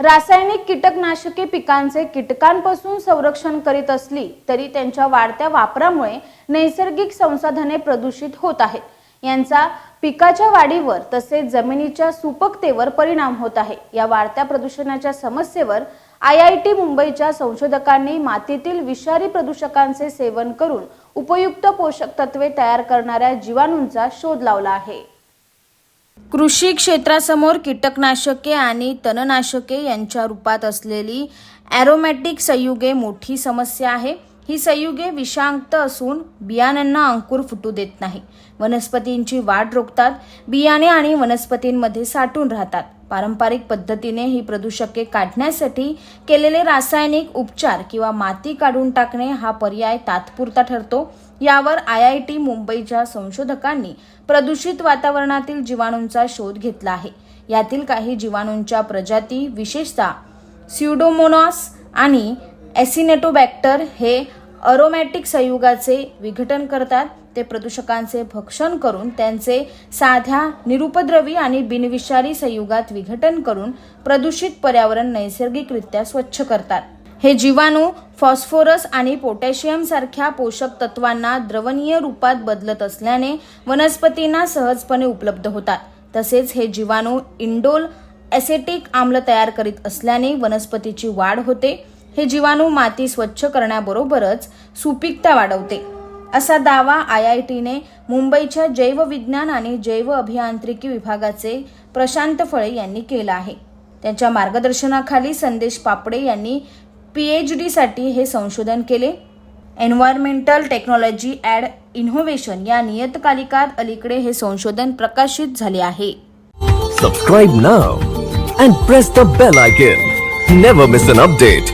रासायनिक कीटकनाशके पिकांचे कीटकांपासून संरक्षण करीत असली तरी त्यांच्या वाढत्या वापरामुळे नैसर्गिक संसाधने प्रदूषित होत आहेत. यांचा पिकाच्या वाढीवर तसेच जमिनीच्या सुपकतेवर परिणाम होत आहे. या वाढत्या प्रदूषणाच्या समस्येवर आय आय टी मुंबईच्या संशोधकांनी मातीतील विषारी प्रदूषकांचे सेवन करून उपयुक्त पोषक तत्वे तयार करणाऱ्या जीवाणूंचा शोध लावला आहे. कृषी क्षेत्रासमोर कीटकनाशके आणि तणनाशके यांच्या रूपात असलेली ॲरोमॅटिक संयुगे मोठी समस्या आहे. ही संयुगे विषांक्त असून बियाण्यांना अंकुर फुटू देत नाही. वनस्पतींची वाढ रोखतात बियाणे आणि वनस्पतींमध्ये साठून राहतात. पारंपरिक पद्धतीने ही प्रदूषके काढण्यासाठी केलेले रासायनिक उपचार किंवा माती काढून टाकणे हा पर्याय तात्पुरता ठरतो. यावर आय आय टी मुंबईच्या संशोधकांनी प्रदूषित वातावरणातील जीवाणूंचा शोध घेतला आहे. यातील काही जीवाणूंच्या प्रजाती विशेषतः स्युडोमोनॉस आणि ॲसिनेटोबॅक्टर हे अरोमॅटिक संयुगाचे विघटन करतात. ते प्रदूषकांचे भक्षण करून त्यांचे साध्या निरुपद्रवी आणि बिनविषारी संयुगात विघटन करून प्रदूषित पर्यावरण नैसर्गिकरित्या स्वच्छ करतात. हे जीवाणू फॉस्फोरस आणि पोटॅशियम सारख्या पोषक तत्वांना द्रवणीय रूपात बदलत असल्याने वनस्पतींना सहजपणे उपलब्ध होतात. तसेच हे जीवाणू इंडोल ॲसेटिक आम्ल तयार करीत असल्याने वनस्पतीची वाढ होते. हे जीवाणू माती स्वच्छ करण्याबरोबरच सुपीकता वाढवते. असा दावा आय आय टीने मुंबईच्या जैवविज्ञान आणि जैव अभियांत्रिकी विभागाचे प्रशांत फळे यांनी केला आहे. त्यांच्या मार्गदर्शनाखाली संदेश पापडे यांनी पीएच डीसाठी हे संशोधन केले. एन्व्हायरमेंटल टेक्नॉलॉजी ॲड इनोव्हेशन या नियतकालिकात अलीकडे हे संशोधन प्रकाशित झाले आहे. Subscribe now and press the bell icon never miss an update